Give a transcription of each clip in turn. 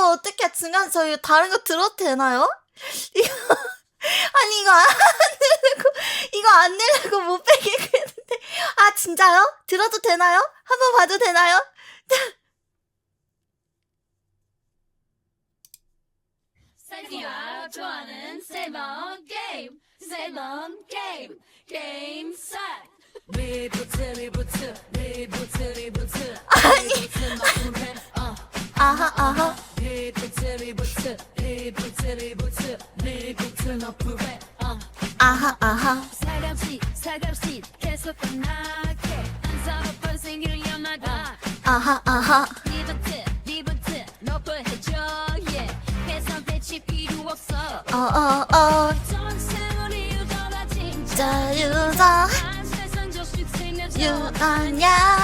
이거 어떻게 중간 저희 다른 거 들어도 되나요? 이거 아니 이거 안 내려고 이거 안 내려고 못 빼겠는데 아 진짜요? 들어도 되나요? 한번 봐도 되나요? 세기가 좋아하는 세번 게임 세번 게임 게임 셋 리부트 리부트 리부트 리부트 아니 아하 아하. 살갑시 살갑시 계속 떠나게. 안사로운 생기를 연하다 아하 아하. 리부트 리부트 너프해줘 yeah 계산 배치 필요 없어. 어어어. 전생을 진짜. 자유자. 유아냐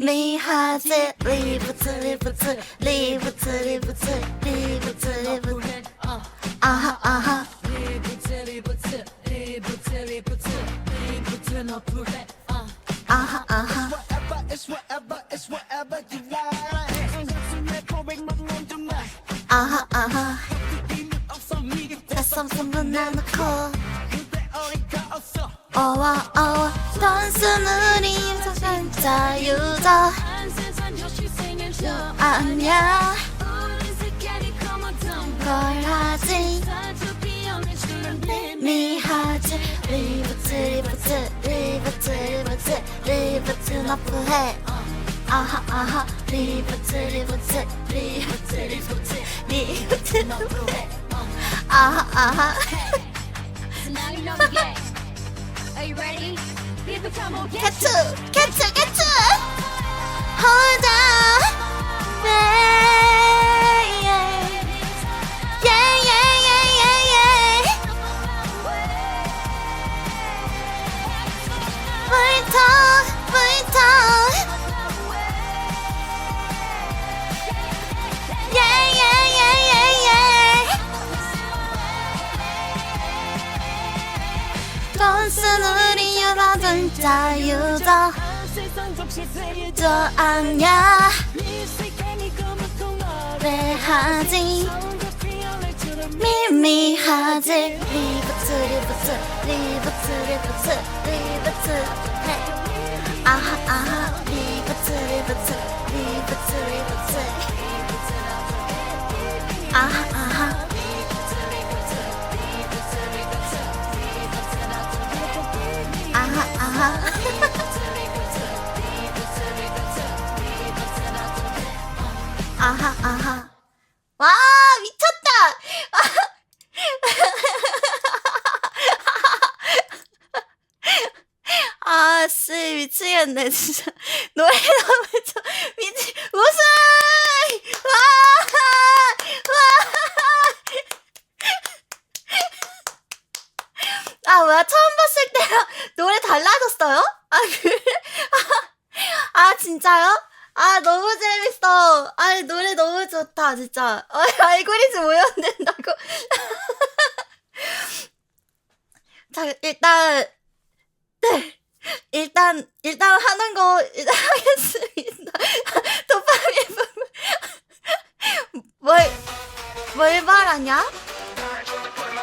트 리부트 리부트 리부트 리부트 어 아하 아하 리부트 리부트 리부트 리부트 리부트 너프해 어 아하 아하 Whatever, it's whatever, it's whatever you like. Hands up, some red, pouring my own demand. 아하 아하 이미 없어, 미리 뱃섬 손분해놓고 그대 어디가 없 어. 어와 어와. 생겨져 아냐 우리 스케리 커머 걸 하지. 미하지. 리부트 리부트 리부트 리부트 리부트 너프해. 아하 아하. 리부트 리부트 리부트 리부트 리부트 너프해. 아하 아하 Are you ready? Here we come, oh, get, get to, get to, get to. Hold on. 돈 쓰는 이유라든 자유자 세상 접시 세계 저 아냐. 네 시간이 검은 통화를 왜 하지? 미미하지. 리부트 리부트 리부트 리부트 리부트 해 아하 아하. 리부트 리부트 리부트 리부트 아하 아하 아하 아하 아하. 와 미쳤다. 아 씨 미치겠네 진짜. 노래 너무 저 미치 우승 와와 아 뭐야 처음 봤을 때랑 노래 달라졌어요? 아 그래? 아 진짜요? 아 너무 재밌어. 아 노래 너무 좋다 진짜. 아, 알고리즘 오염된다고. 자 일단 네 일단 일단 하는 거 일단 하겠습니다. 도파민 뭘 뭘 말하냐?